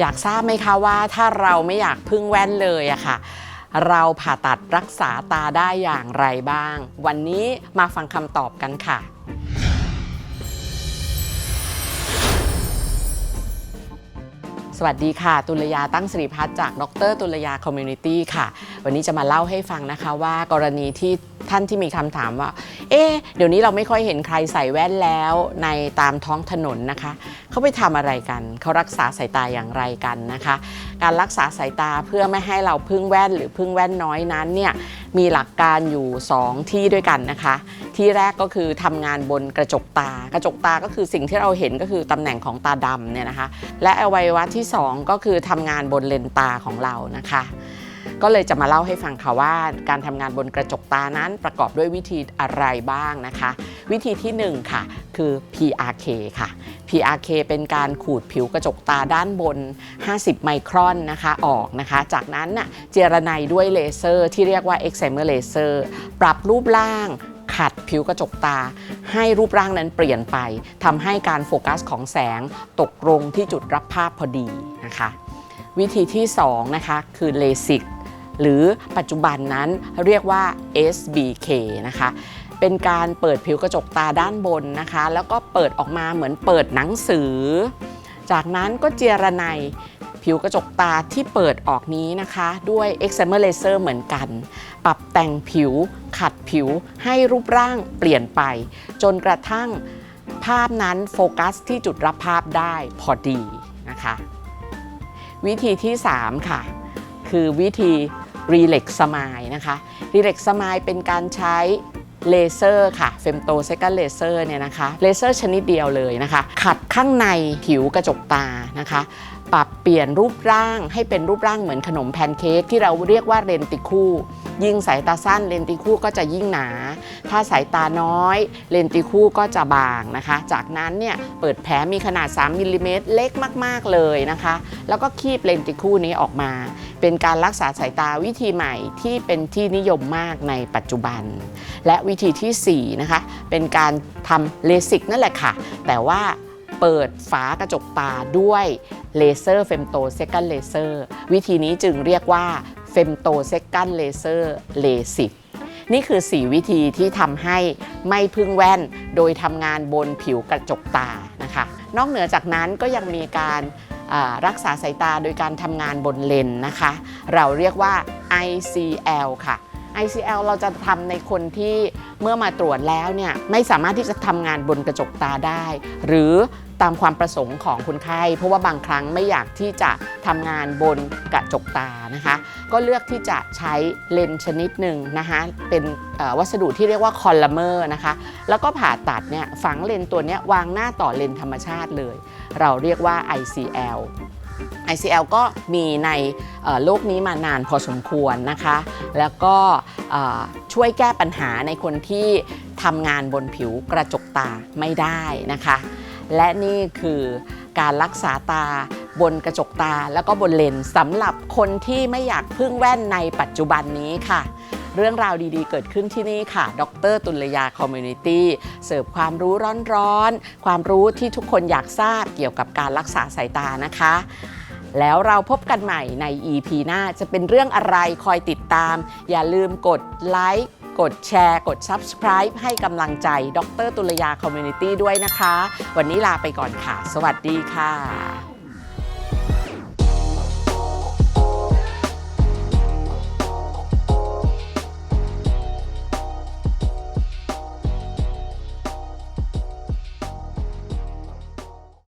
อยากทราบไหมคะว่าถ้าเราไม่อยากพึ่งแว่นเลยอะค่ะ เราผ่าตัดรักษาตาได้อย่างไรบ้าง วันนี้มาฟังคำตอบกันค่ะ สวัสดีค่ะ ตุลยาตั้งสิริพัฒน์จากดรตุลยาคอมมูนิตี้ค่ะ วันนี้จะมาเล่าให้ฟังนะคะว่ากรณีที่ท่านที่มีคำถามว่า เอ๊เดี๋ยวนี้เราไม่ค่อยเห็นใครใส่แว่นแล้วในตามท้องถนนนะคะ เขาไปทำอะไรกัน เขารักษาสายตาอย่างไรกันนะคะ การรักษาสายตาเพื่อไม่ให้เราพึ่งแว่นหรือพึ่งแว่นน้อยนั้นเนี่ยมีหลักการอยู่ 2 ที่ด้วยกันนะคะ ที่แรกก็คือทำงานบนกระจกตา กระจกตาก็คือสิ่งที่เราเห็นก็คือตำแหน่งของตาดำเนี่ยนะคะ และอวัยวะที่2 ก็คือทำงานบนเลนตาของเรานะคะ ก็เลยจะมาเล่าให้ฟังค่ะว่า การทำงานบนกระจกตานั้นประกอบด้วยวิธีอะไรบ้างนะคะ วิธีที่ 1 ค่ะ คือ PRK ค่ะ PRK เป็นการขูดผิวกระจกตาด้านบน 50 ไมครอนนะคะออกนะคะ จากนั้นน่ะเจรไนด้วยเลเซอร์ที่เรียกว่า Excimer Laser ปรับรูปร่าง ขัดผิวกระจกตา ให้รูปร่างนั้นเปลี่ยนไปทำให้การโฟกัสของแสงตกลงที่จุดรับภาพพอดีนะคะ วิธีที่2นะคะคือเลสิกหรือปัจจุบันนั้นเรียกว่า SBK นะคะเป็นการเปิดผิวกระจกตาด้านบนนะคะ แล้วก็เปิดออกมาเหมือนเปิดหนังสือ จากนั้นก็เจรไน ผิวกระจกตาที่เปิดออกนี้นะคะ ด้วย Excimer Laser เหมือนกัน ปรับแต่งผิว ขัดผิวให้รูปร่างเปลี่ยนไป จนกระทั่งภาพนั้นโฟกัสที่จุดรับภาพได้พอดีนะคะ วิธีที่ 3 ค่ะ คือวิธี Relax Smile นะคะ Relax Smile เป็นการใช้เลเซอร์ค่ะ Femto Second Laser เนี่ยนะคะเลเซอร์ชนิดเดียวเลยนะคะ ขัดข้างในผิวกระจกตานะคะ ปรับเปลี่ยนรูปร่างให้เป็นรูปร่างเหมือนขนมแพนเค้กที่เราเรียกว่าเลนติคู่ ยิ่งสายตาสั้นเลนติคู่ก็จะยิ่งหนา ถ้าสายตาน้อย เลนติคู่ก็จะบางนะคะ จากนั้นเนี่ยเปิดแผลมีขนาด 3มิลลิเมตรเล็กมาก ๆ เลยนะคะ แล้วก็คีบเลนติคู่นี้ออกมา เป็นการรักษาสายตาวิธีใหม่ที่เป็นที่นิยมมากในปัจจุบัน และวิธีทีสี่4นะคะเป็นการทำเลสิกนั่นแหละค่ะ แต่ว่า เปิดฝากระจกตาด้วยเลเซอร์เฟมโตเซกันเลเซอร์วิธีนี้จึงเรียกว่าเฟมโตเซกันเลเซอร์เลสิกนี่คือ 4 วิธีที่ทำให้ไม่พึ่งแว่น โดยทำงานบนผิวกระจกตานะคะ นอกเหนือจากนั้นก็ยังมีการรักษาสายตาโดยการทำงานบนเลนนะคะ เราเรียกว่า ICL ค่ะ ICL เราจะทำในคนที่ เมื่อมาตรวจแล้วเนี่ยไม่สามารถที่จะทำงานบนกระจกตาได้ หรือตามความประสงค์ของคนไข้ เพราะว่าบางครั้งไม่อยากที่จะทำงานบนกระจกตานะคะ ก็เลือกที่จะใช้เลนส์ชนิดหนึ่งนะคะเป็นวัสดุที่เรียกว่าคอลลาเมอร์นะคะแล้วก็ผ่าตัดเนี่ยฝังเลนส์ตัวนี้วางหน้าต่อเลนส์ธรรมชาติเลย เราเรียกว่า ICL ICL ก็มีในโลกนี้มานานพอสมควรนะคะ แล้วก็ ช่วยแก้ปัญหาในคนที่ทำงานบนผิวกระจกตาไม่ได้นะคะ และนี่คือการรักษาตาบนกระจกตาแล้วก็บนเลนส์สำหรับคนที่ไม่อยากพึ่งแว่นในปัจจุบันนี้ค่ะ เรื่องราวดีๆ เกิดขึ้นที่นี่ค่ะ ดรตุลยาคอมมูนิตี้ เสิร์ฟความรู้ร้อนๆ ความรู้ที่ทุกคนอยากทราบเกี่ยวกับการรักษาสายตานะคะ แล้วเราพบกันใหม่ใน EP หน้าจะเป็นเรื่องอะไรคอยติดตาม อย่าลืมกดไลค์กดแชร์ กด Subscribe ให้กำลังใจ ดรตุลยาคอมมูนิตี้ด้วยนะคะ วันนี้ลาไปก่อนค่ะ สวัสดีค่ะ